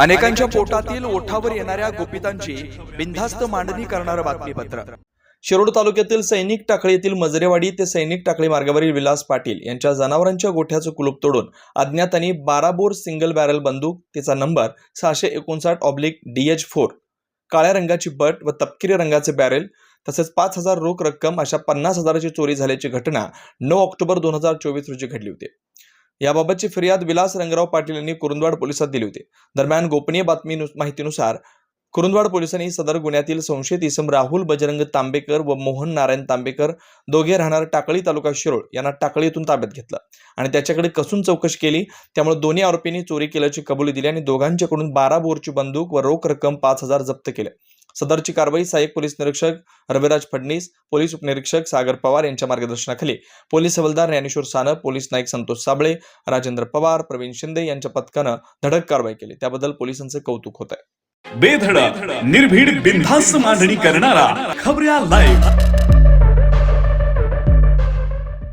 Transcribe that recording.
अनेकांच्या पोटातील ओठावर येणाऱ्या गोपितांची बिनधास्त मांडणी करणारं बातमीपत्र. शिरोड तालुक्यातील सैनिक टाकळी येथील मजरेवाडी ते सैनिक टाकळी मार्गावरील विलास पाटील यांच्या जनावरांच्या गोठ्याचं कुलूप तोडून अज्ञातांनी बारा बोर सिंगल बॅरल बंदूक तिचा नंबर सहाशे एकोणसाठ ऑब्लिक डी एच फोर काळ्या रंगाची बट व तपकिरी रंगाचे बॅरेल तसेच पाच हजार रोख रक्कम अशा पन्नास हजाराची चोरी झाल्याची घटना नऊ ऑक्टोबर दोन हजार चोवीस रोजी घडली होती. याबाबतची फिर्याद विलास रंगराव पाटील यांनी कुरुंदवाड पोलिसात दिली होती. दरम्यान गोपनीय बातमी माहितीनुसार कुरुंदवाड पोलिसांनी सदर गुन्ह्यातील संशयित इसम राहुल बजरंग तांबेकर व मोहन नारायण तांबेकर दोघे राहणार टाकळी तालुका शिरोळ यांना टाकळीतून ताब्यात घेतलं आणि त्याच्याकडे कसून चौकशी केली. त्यामुळे दोन्ही आरोपींनी चोरी केल्याची कबुली दिली आणि दोघांच्याकडून बारा बोरची बंदूक व रोख रक्कम पाच हजार जप्त केले. सदरची कारवाई सहाय्यक पोलीस निरीक्षक रविराज फडणीस पोलीस उपनिरीक्षक सागर पवार यांच्या मार्गदर्शनाखाली. पोलीस हवालदार ज्ञानेश्वर सानप पोलीस नाईक संतोष साबळे राजेंद्र पवार प्रवीण शिंदे यांच्या पथकानं धडक कारवाई केली. त्याबद्दल पोलिसांचं कौतुक होत आहे बेधडक निर्भीड बिनधास्त मांडणी करणारा खबऱ्या लाईव्ह